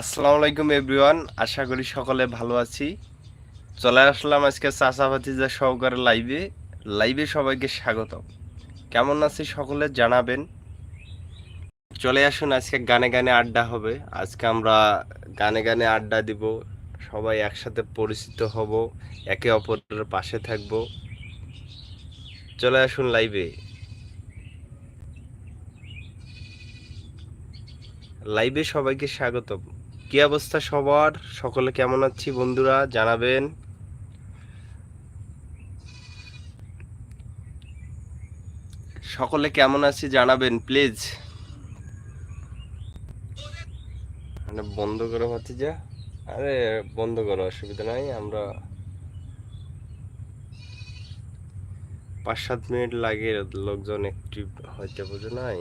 আসসালামু আলাইকুম এভরিওয়ান আশা করি সকলে ভালো আছি। চলে আসলাম আজকে চাচা ভাতিজা সহকারে লাইভে লাইভে সবাইকে স্বাগত কেমন আছি সকলে জানাবেন। চলে আসুন, আজকে গানে গানে আড্ডা হবে। আজকে আমরা গানে গানে আড্ডা দিব। সবাই একসাথে পরিচিত হব, একে অপরের পাশে থাকব। চলে আসুন লাইভে লাইভে সবাইকে স্বাগতম। কি অবস্থা সবার? সকলে কেমন আছি বন্ধুরা? জানাবেন। সকলে কেমন আছি জানাবেন, প্লিজ। মানে বন্ধ করো ভাতিজা। আরে, বন্ধ করো, অসুবিধা নাই, আমরা পাঁচ সাত মিনিট লাগে, লোকজন একটু হয়তো বুঝে নাই।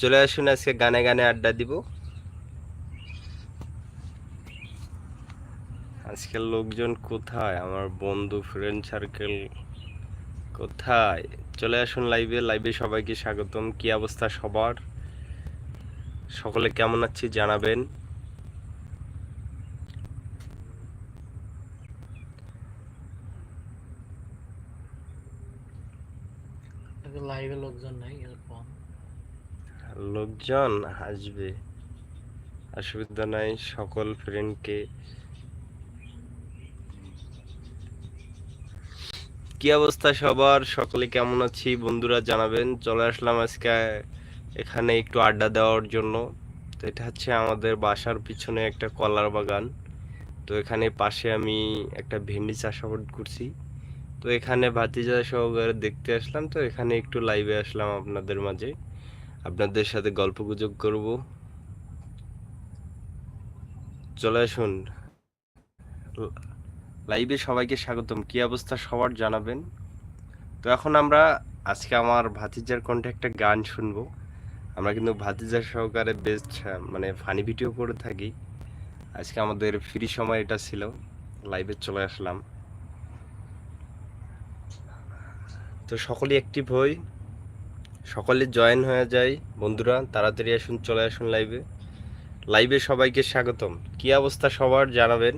চলে আসুন, আজকে গানে গানে আড্ডা দিব। আজকের লোকজন কোথায়? আমার বন্ধু ফ্রেন্ড সার্কেল কোথায়? চলে আসুন লাইভে লাইভে সবাইকে স্বাগতম। কি অবস্থা সবার? সকলে কেমন আছি জানাবেন লাইভে লোকজন নাই এরকম লোকজন আসবে। অসুবিধা নাই, সকল ফ্রেন্ডকে কি। অবস্থা সবার? সকলে কেমন আছি? বন্ধুরা জানাবেন। চলে আসলাম আজকে এখানে একটু আড্ডা দেওয়ার জন্য। তো এটা হচ্ছে আমাদের বাসার পিছনে একটা কলার বাগান। তো এখানে পাশে আমি একটা ভেন্ডি চাষাবাদ করছি। তো এখানে ভাতিজা সহকারে দেখতে আসলাম। তো এখানে একটু লাইভে আসলাম আপনাদের মাঝে। আপনাদের সাথে গল্প গুজব করব। চলে আসুন। লাইভে সবাইকে স্বাগতম। কি অবস্থা সবার জানাবেন। তো এখন আমরা আজকে আমার ভাতিজার কণ্ঠে একটা গান শুনব। আমরা কিন্তু ভাতিজার সহকারে বেস্ট মানে ফানি ভিডিও করে থাকি। আজকে আমাদের ফ্রি সময় এটা ছিল। লাইভে চলে আসলাম। তো সকলেই অ্যাক্টিভ হই। সকলে জয়েন হয়ে যায়। বন্ধুরা, তাড়াতাড়ি আসুন, চলে আসুন লাইভে লাইভে সবাইকে স্বাগতম। কি অবস্থা সবার জানাবেন?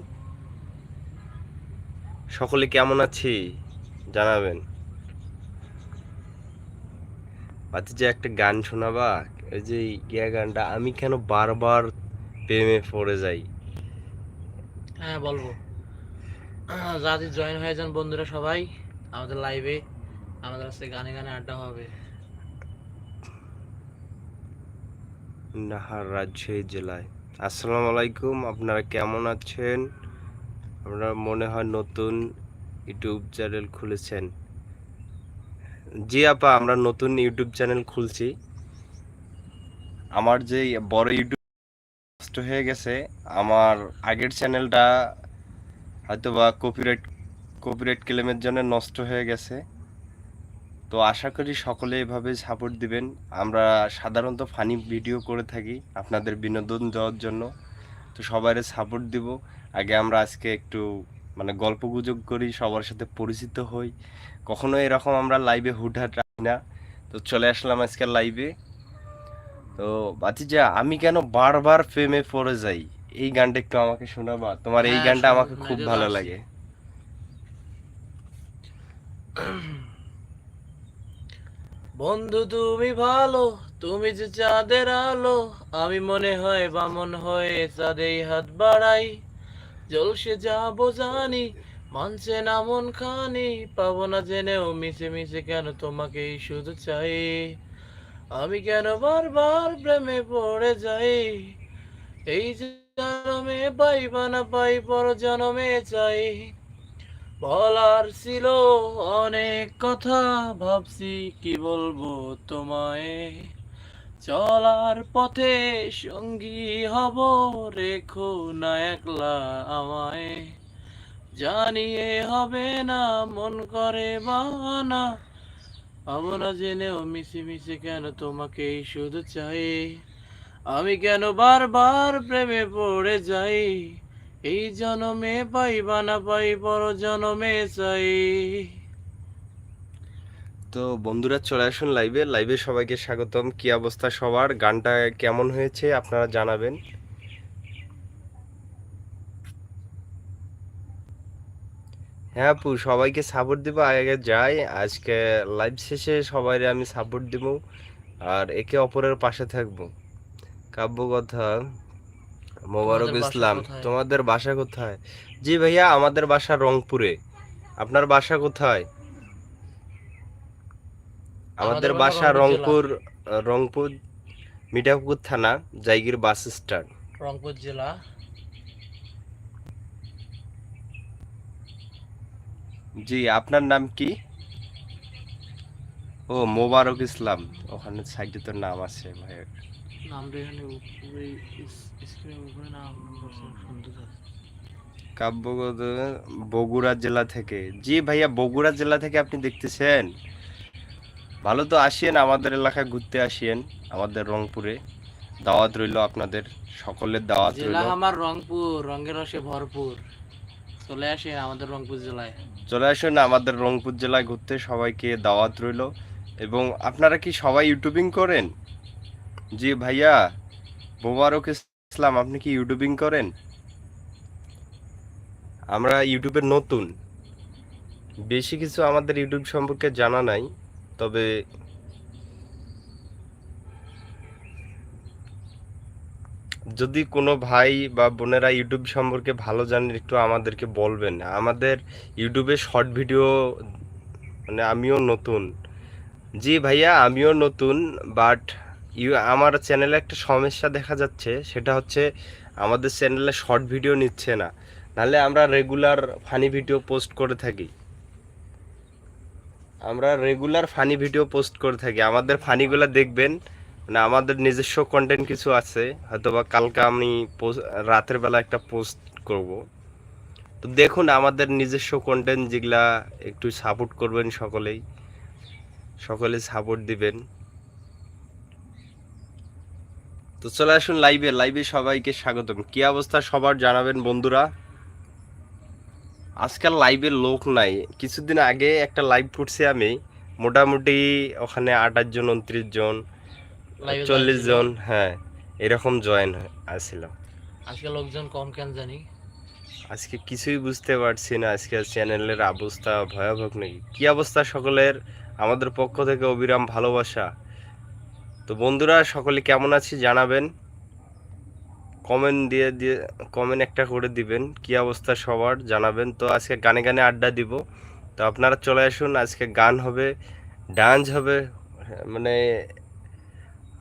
সকলে কেমন আছি? জানাবেন। যে একটা গান শোনাবা? এই যে ইয়া গানটা, আমি কেন বারবার প্রেমে পড়ে যাই? হ্যাঁ বলব। যাদের জয়েন হয়ে যান বন্ধুরা সবাই, আমাদের লাইভে আমাদের আজকে গানে গানে আড্ডা হবে। নাহার রাজশাহী জেলায়। আসসালামু আলাইকুম, আপনারা কেমন আছেন? আপনারা মনে হয় নতুন ইউটিউব চ্যানেল খুলেছেন। জি আপা, আমরা নতুন ইউটিউব চ্যানেল খুলছি। আমার যে বড় ইউটিউব নষ্ট হয়ে গেছে, আমার আগের চ্যানেলটা হয়তো বা কপিরাইট কপিরাইট ক্লেমের জন্য নষ্ট হয়ে গেছে। তো আশা করি সকলে এভাবে সাপোর্ট দিবেন। আমরা সাধারণত ফানি ভিডিও করে থাকি আপনাদের বিনোদন দেওয়ার জন্য। তো সবাই সাপোর্ট দিব। আগে আমরা আজকে একটু মানে গল্প গুজব করি সবার সাথে পরিচিত হই। কখনো এরকম আমরা লাইভে হুটহাট রাখি না। তো চলে আসলাম আজকে লাইভে তো বাতিজা আমি কেন বারবার প্রেমে পড়ে যাই? এই গানটা একটু আমাকে শোনাবা? তোমার এই হ্যাঁ, গানটা আমাকে খুব ভালো লাগে। বন্ধু, তুমি ভালো, তুমি যে চাঁদের আলো, আমি মনে হয় বামন হয়ে চাঁদেই হাত বাড়াই। জলসে যাব জানি মানছে না মন খানি, পাবো না জেনেও মিশে মিশে কেন তোমাকেই শুধু চাই। আমি কেন বারবার প্রেমে পড়ে যাই? এই জনমে পাইবা না পাই পর জনমে চাই। বলার ছিল অনেক কথা, ভাবছি কি বলব তোমায়। চলার পথে সঙ্গী হব, রেখো না একলা আমায়। জানিয়ে হবে না, মন করে বানা না জেনেও মিশে মিশে কেন তোমাকেই শুধু চাই। আমি কেন বারবার প্রেমে পড়ে যাই? এই জনমে পাইবা না পাই পর জনমে চাই। তো বন্ধুরা, চলে আসুন লাইভে লাইভে সবাইকে স্বাগতম। কি অবস্থা সবার? গানটা কেমন হয়েছে আপনারা জানাবেন। হ্যাঁ আপু, সবাইকে সাপোর্ট দিব, আগে যাই। আজকে লাইভ শেষে সবাই আমি সাপোর্ট দিব। আর একে অপরের পাশে থাকব। কাব্য কথা মোবারক ইসলাম তোমাদের বাসা কোথায়? জি ভাইয়া আমাদের বাসা রংপুরে। আপনার বাসা কোথায়? আমাদের বাসা রংপুর রংপুর মিঠাপুকুর থানা জাইগির বাস স্ট্যান্ড। রংপুর জেলা। জি আপনার নাম কি? ও মোবারক ইসলাম। ওখানে সাইডে তো নাম আছে ভাইয়ের নামটা এখানে উপরে স্ক্রিনের উপরে নাম সুন্দর আছে কাব্যগত বগুড়া জেলা থেকে। জি ভাইয়া বগুড়া জেলা থেকে আপনি দেখতেছেন? ভালো তো আসিয়েন আমাদের এলাকায় ঘুরতে আসিয়েন আমাদের রংপুরে। দাওয়াত রইল আপনাদের সকলের দাওয়াত রইল। আমার রংপুর রঙের রসে ভরপুর। চলে আসে আমাদের রংপুর জেলায়। চলে আসুন আমাদের রংপুর জেলায় ঘুরতে সবাইকে দাওয়াত রইল। এবং আপনারা কি সবাই ইউটিউবিং করেন? জি ভাইয়া, মোবারক ইসলাম, আপনি কি ইউটিউবিং করেন? আমরা ইউটিউবে নতুন। বেশি কিছু আমাদের ইউটিউব সম্পর্কে জানা নাই, তবে যদি কোনো ভাই বা বোনেরা ইউটিউব সম্পর্কে ভালো জানেন, একটু আমাদেরকে বলবেন। আমাদের ইউটিউবে শর্ট ভিডিও মানে আমিও নতুন। জি ভাইয়া, আমিও নতুন, বাট ইউ, আমার চ্যানেলে একটা সমস্যা দেখা যাচ্ছে, সেটা হচ্ছে আমাদের চ্যানেলে শর্ট ভিডিও নিচ্ছে না। নাহলে আমরা রেগুলার ফানি ভিডিও পোস্ট করে থাকি। আমরা রেগুলার ফানি ভিডিও পোস্ট করে থাকি। আমাদের ফানিগুলো দেখবেন মানে আমাদের নিজস্ব কন্টেন্ট কিছু আছে, হয়তোবা কালকে আমি রাতের বেলা একটা পোস্ট করব। তো দেখুন, আমাদের নিজস্ব কন্টেন্ট যেগুলা একটু সাপোর্ট করবেন সকলেই, সকলে সাপোর্ট দিবেন। তো চলে আসুন লাইভে লাইভে সবাইকে স্বাগতম। কি অবস্থা সবার জানাবেন বন্ধুরা? আজকাল লাইভে লোক নাই। কিছুদিন আগে একটা লাইভ করছি আমি। মোটামুটি ওখানে আঠাশ জন উনত্রিশ জন চল্লিশ জন হ্যাঁ এরকম জয়েন আসছিল। আজকে লোকজন কম কেন জানি? আজকে কিছুই বুঝতে পারছি না। আজকে চ্যানেলের অবস্থা ভয়াবহ নাকি? কি অবস্থা সকলের? আমাদের পক্ষ থেকে অবিরাম ভালোবাসা। তো বন্ধুরা, সকলে কেমন আছি জানাবেন। কমেন্ট দিয়ে দিয়ে, কমেন্ট একটা করে দিবেন, কি অবস্থা সবার জানাবেন। তো আজকে গানে গানে আড্ডা দিব। তো আপনারা চলে আসুন, আজকে গান হবে, ডান্স হবে মানে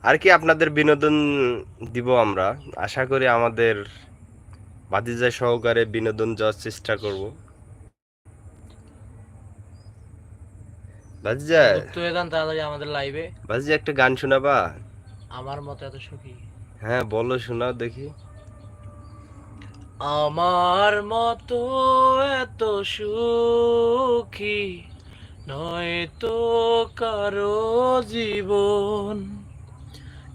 আর কি আপনাদের বিনোদন দিব আমরা। আশা করি আমাদের ভাতিজা সহকারে বিনোদন যাওয়ার চেষ্টা করব। ভাতিজা যুক্ত হয়ে যান তাড়াতাড়ি আমাদের লাইভে ভাতিজা একটা গান শোনাবা? আমার মতো এত সুখী। হ্যাঁ বলো শোনাও দেখি। আমার মতো এত সুখী নয় তো কারও জীবন।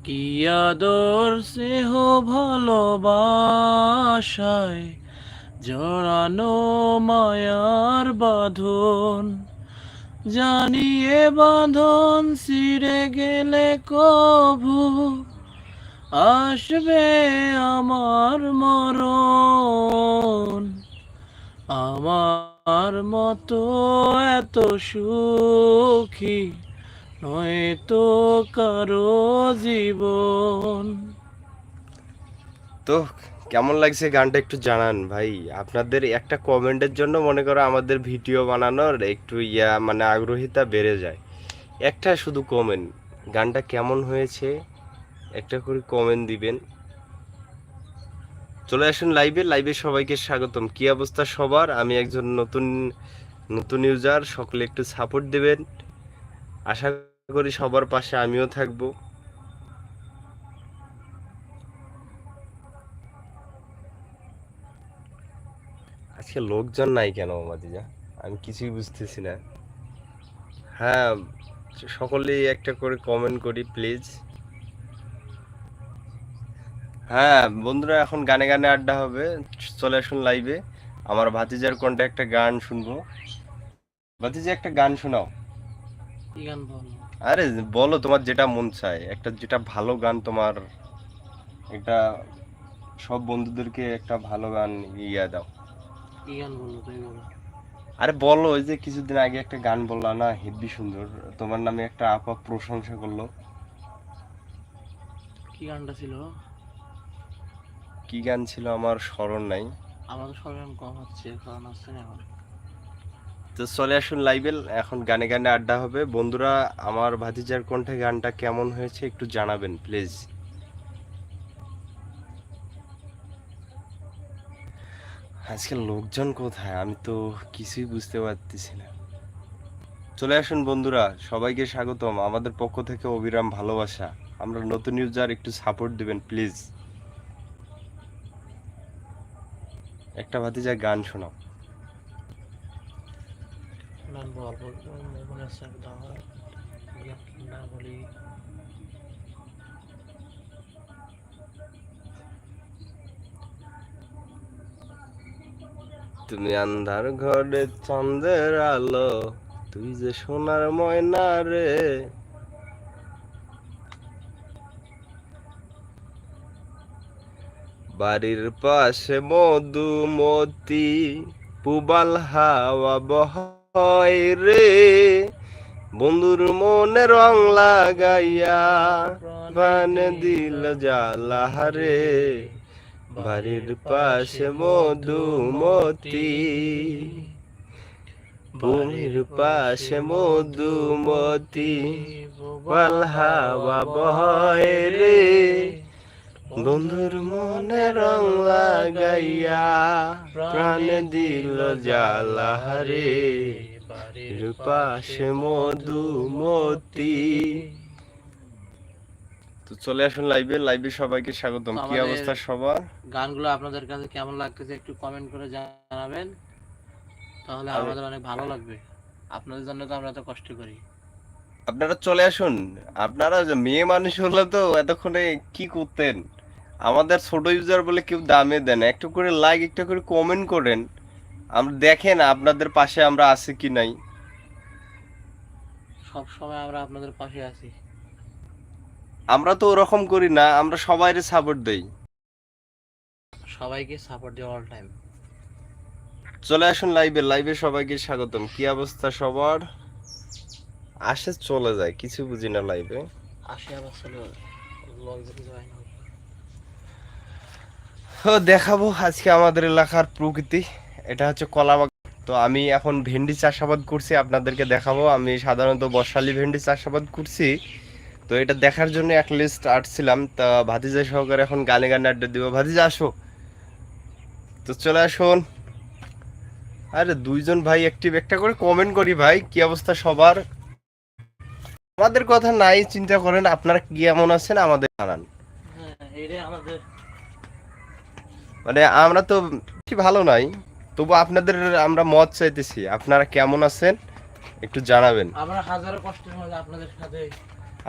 কি আদর স্নেহ ভালোবাসায় জড়ানো মায়ার বাঁধন। জানিয়ে বাঁধন ছিঁড়ে গেলে কভু আসবে আমার মরণ। আমার মতো এত সুখী নয় তো কারও জীবন। তো কেমন লাগছে গানটা একটু জানান ভাই? আপনাদের একটা কমেন্টের জন্য মনে করো আমাদের ভিডিও বানানোর একটু ইয়া মানে আগ্রহিতা বেড়ে যায়। একটা শুধু কমেন্ট গানটা কেমন হয়েছে? একটা করে কমেন্ট দিবেন। চলে আসুন লাইভে লাইভে সবাইকে স্বাগতম। কি অবস্থা সবার? আমি একজন নতুন নতুন ইউজার সকলে একটু সাপোর্ট দেবেন। আশা করি সবার পাশে আমিও থাকব। আজকে লোকজন নাই কেন মাদিজা? আমি কিছুই বুঝতেছি না। হ্যাঁ সকলেই একটা করে কমেন্ট করি প্লিজ হ্যাঁ বন্ধুরা এখন গানে গানে আড্ডা হবে। চলে আসুন লাইভে আমার ভাতিজার কণ্ঠে একটা গান শুনব। ভাতিজা একটা গান শোনাও। আরে বলো তোমার যেটা মন চায়। একটা যেটা ভালো গান তোমার একটা সব বন্ধুদেরকে একটা ভালো গান ইয়া দাও। কি গান বলল তুমি বলো। আরে বলো ওই যে কিছুদিন আগে একটা গান বললা না হেব্বি সুন্দর তোমার নামে একটা আপা প্রশংসা করল। কি গানটা ছিল? কি গান ছিল আমার স্মরণ নাই। আমার সরঞ্জাম কম হচ্ছে কারণ হচ্ছে না এখন। তো চলে আসুন লাইভে এখন গানে গানে আড্ডা হবে। বন্ধুরা আমার ভাতিজার কণ্ঠে গানটা কেমন হয়েছে একটু জানাবেন প্লিজ। আজকে লোকজন কোথায় আমি তো কিছুই বুঝতে পারতেছি না চলে আসুন বন্ধুরা সবাইকে স্বাগতম আমাদের পক্ষ থেকে অবিরাম ভালোবাসা আমরা নতুন ইউজার একটু সাপোর্ট দিবেন প্লিজ একটা ভাতিজা গান শোনাও বল বল মনে আছে না বলি তুমি আন্ধার ঘরে চন্দ্রের আলো, তুই যে সোনার ময়না রে। বাড়ির পাশে মধুমতি, পুবাল হাওয়া বহয় রে। বন্ধুর মনে রং লাগাইয়া, প্রাণ দিল জ্বালা রে। বাড়ির পাশে মধুমতি ভূমির পাশে মধুমতি হাওয়া বয় রে। বন্ধুর মনে রং লাগাইয়া প্রাণ দিল জ্বালা রে বাড়ির পাশে মধুমতি তো চলে আসুন লাইভে লাইভে সবাইকে স্বাগতম। কি অবস্থা সবার? গানগুলো আপনাদের কাছে কেমন লাগতেছে একটু কমেন্ট করে জানাবেন। তাহলে আমাদের অনেক ভালো লাগবে। আপনাদের জন্য তো আমরা এত কষ্ট করি। আপনারা চলে আসুন। আপনারা মেয়ে মানুষ হলে তো এতক্ষণে কি করতেন? আমাদের ছোট ইউজার বলে কেউ দামে দেন একটু করে লাইক একটু করে কমেন্ট করেন। আমরা দেখেন আপনাদের পাশে আমরা আছি কি নাই। সব সময় আমরা আপনাদের পাশে আছি। আমরা তো ওরকম করি না আমরা সবাইরে সাপোর্ট দেই। সবাইকে সাপোর্ট দিও অল টাইম চলে আসুন লাইভে লাইভে সবাইকে স্বাগতম। কি অবস্থা সবার? আসে চলে যায় কিছু বুঝি না লাইভে আসে আবার চলে দেখাবো আজকে আমাদের এলাকার প্রকৃতি। এটা হচ্ছে কলাবাগান। তো আমি এখন ভেন্ডি চাষাবাদ করছি আপনাদেরকে দেখাবো। আমি সাধারণত বর্ষালি ভেন্ডি চাষাবাদ করছি। তো এটা দেখার জন্য এক লিস্ট আসছিলাম। তা ভাতিজা সহকারে এখন গানে গানে আড্ডা দিব। ভাতিজা আসো। তো চলে আসুন। আরে দুইজন ভাই অ্যাক্টিভ একটা করে কমেন্ট করি ভাই কি অবস্থা সবার? আমাদের কথা নাই চিন্তা করেন আপনারা কি এমন আছেন আমাদের জানান। হ্যাঁ আমাদের। মানে আমরা তো ভালো নাই তবু আপনাদের আমরা মত চাইতেছি। আপনারা কেমন আছেন একটু জানাবেন। আমরা হাজারো কষ্টের মাঝে আপনাদের সাথে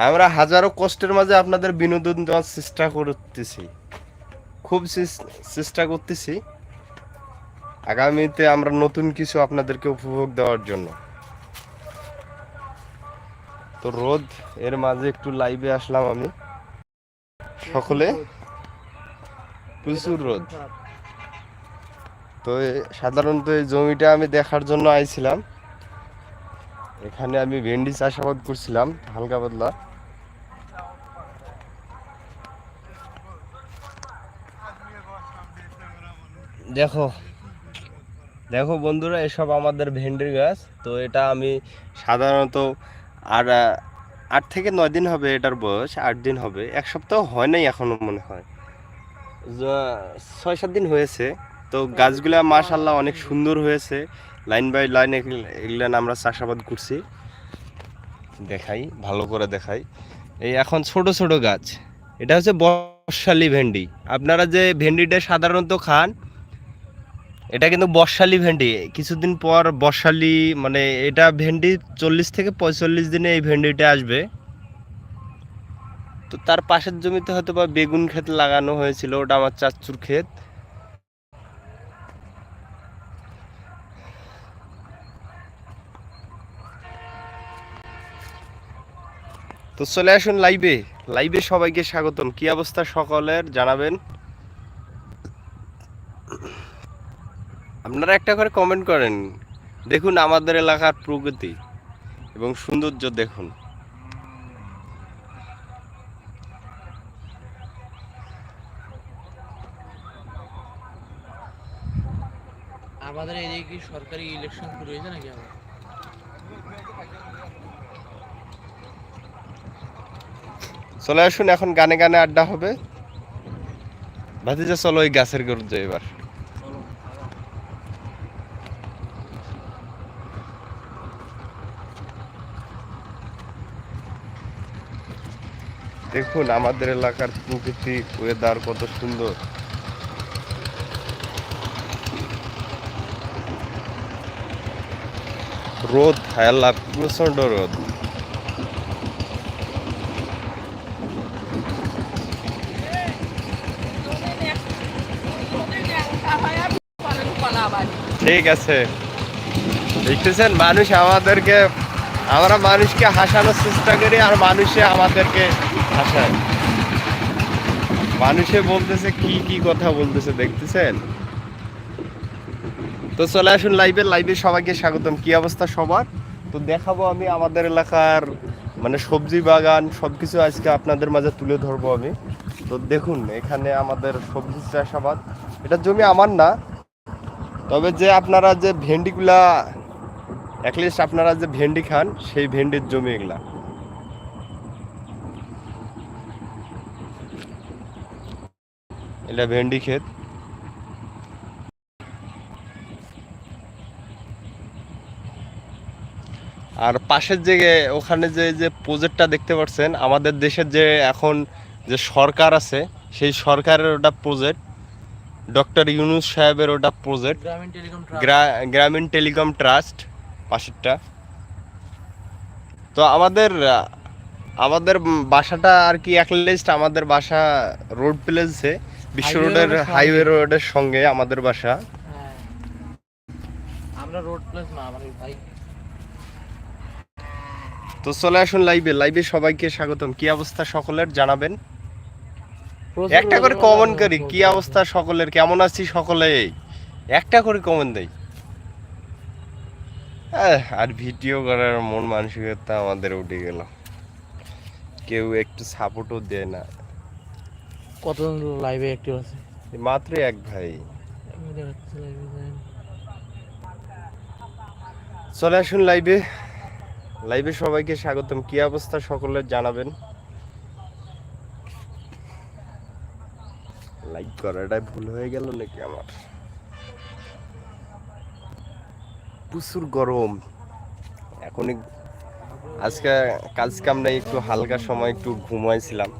আমরা হাজারো কষ্টের মাঝে আপনাদের বিনোদন দেওয়ার চেষ্টা করতেছি। খুব চেষ্টা করতেছি। আগামীতে আমরা নতুন কিছু আপনাদেরকে উপভোগ দেওয়ার জন্য। তো রোদ, এর মাঝে একটু লাইভে আসলাম আমি। সকলে? প্রচুর রোদ। তো সাধারণত এই জমিটা আমি দেখার জন্য আইছিলাম। এখানে আমি ভেন্ডি চাষাবাদ করছিলাম, হালকা পাতলা। দেখো। দেখো বন্ধুরা, এসব আমাদের ভেন্ডির গাছ। তো এটা আমি সাধারণত আর আট থেকে নয় দিন হবে এটার বয়স, আট দিন হবে। এক সপ্তাহ হয় নাই এখনও মনে হয়। ছয় সাত দিন হয়েছে। তো গাছগুলা মাশাল্লাহ অনেক সুন্দর হয়েছে। লাইন বাই লাইন এগুলো আমরা চাষাবাদ করছি। দেখাই, ভালো করে দেখাই। এই এখন ছোট ছোট গাছ। এটা হচ্ছে বর্ষালি ভেন্ডি। আপনারা যে ভেন্ডিটা সাধারণত খান এটা কিন্তু বর্ষালি ভেন্ডি। কিছুদিন পর বর্ষালি মানে এটা ভেন্ডি চল্লিশ থেকে পঁয়তাল্লিশ দিনে এই ভেন্ডিটা আসবে। তো তার পাশের জমিতে হয়তো বা বেগুন ক্ষেত লাগানো হয়েছিল, ওটা আমার চাচুর ক্ষেত। তো চলে আসুন লাইভে। লাইভে সবাইকে স্বাগতম। কি অবস্থা সকলের? জানাবেন। আপনারা একটা করে কমেন্ট করেন। দেখুন আমাদের এলাকার প্রগতি এবং সৌন্দর্য দেখুন। আমাদের এদিকে কি সরকারি ইলেকশন শুরু হয়েছে নাকি আবার? চলে আসুন এখন গানে গানে আড্ডা হবে। ভাতিজা চলো ওই গাছের গরু যাই এবার। দেখুন, আমাদের এলাকার প্রকৃতি ওয়েদার কত সুন্দর। রোদ হায়াল্লা প্রচণ্ড রোদ। ঠিক আছে। দেখতেছেন, মানুষ আমাদেরকে, আমরা মানুষকে হাসানোর চেষ্টা করি, আর মানুষে আমাদেরকে হাসায় মানুষে বলতেছে কি কি কথা বলতেছে দেখতেছেন? তো চলে আসুন লাইভে লাইভে সবাইকে স্বাগতম। কি অবস্থা সবার? তো দেখাবো আমি আমাদের এলাকার মানে সবজি বাগান, সবকিছু আজকে আপনাদের মাঝে তুলে ধরবো আমি। তো দেখুন, এখানে আমাদের সবজি চাষাবাদ। এটা জমি আমার না, তবে যে আপনারা যে ভেন্ডিগুলা অ্যাটলিস্ট আপনারা যে ভেন্ডি খান, সেই ভেন্ডির জমি এগুলা। এটা ভেন্ডি ক্ষেত। আর পাশের যে ওখানে যে যে প্রজেক্টটা দেখতে পাচ্ছেন আমাদের দেশের যে এখন যে সরকার আছে সেই সরকারের ওটা প্রজেক্ট ডক্টর ইউনুস সাহেবের ওটা প্রজেক্ট গ্রামীণ টেলিকম গ্রা- গ্রামীণ টেলিকম ট্রাস্ট পাশেরটা। তো আমাদের আমাদের বাসাটা আর কি এক আমাদের বাসা রোড প্লেসে বিশ্ব রোডের। হাইওয়ে রোডের সঙ্গে? আমাদের বাসা। হ্যাঁ। আমরা রোড প্লেস না আমার ভাই তো চলে আসুন লাইভে লাইভে সবাইকে স্বাগতম। কি অবস্থা সকলের? জানাবেন। একটা করে কমন করি। কি অবস্থা সকলের? কেমন আছি সকলে? একটা করে কমন দেই। আর ভিডিও করার মন মানসিকতা আমাদের উঠে গেল। কেউ একটু সাপোর্টও দেয় না। কতজন লাইভে অ্যাক্টিভ আছে? মাত্র এক ভাই। চলে আসুন লাইভে লাইভে সবাইকে স্বাগতম। কি অবস্থা সকলের জানাবেন। লাইক করাটাই ভুল হয়ে গেল নাকি আমার? প্রচুর গরম। এখনই আজকে কাজ কাম নাই একটু হালকা সময় একটু ঘুমাইছিলাম।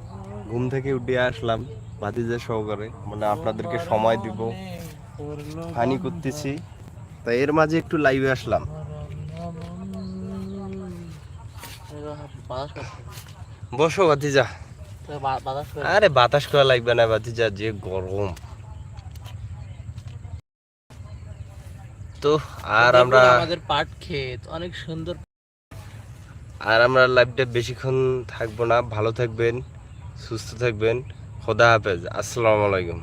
ঘুম থেকে উঠে আসলাম ভাতিজা সহকারে। মানে আপনাদেরকে সময় দিব। ফানি করতেছি। তাই এর মাঝে একটু লাইভে আসলাম। বসো ভাতিজা। তো আরে বাতাস করা লাগবে না ভাতিজা যে গরম। তো আর আমরা আমাদের পাট ক্ষেত অনেক সুন্দর আর আমরা লাইভটা বেশিক্ষণ থাকব না। ভালো থাকবেন। সুস্থ থাকবেন। খোদা হাফেজ। আসসালামু আলাইকুম।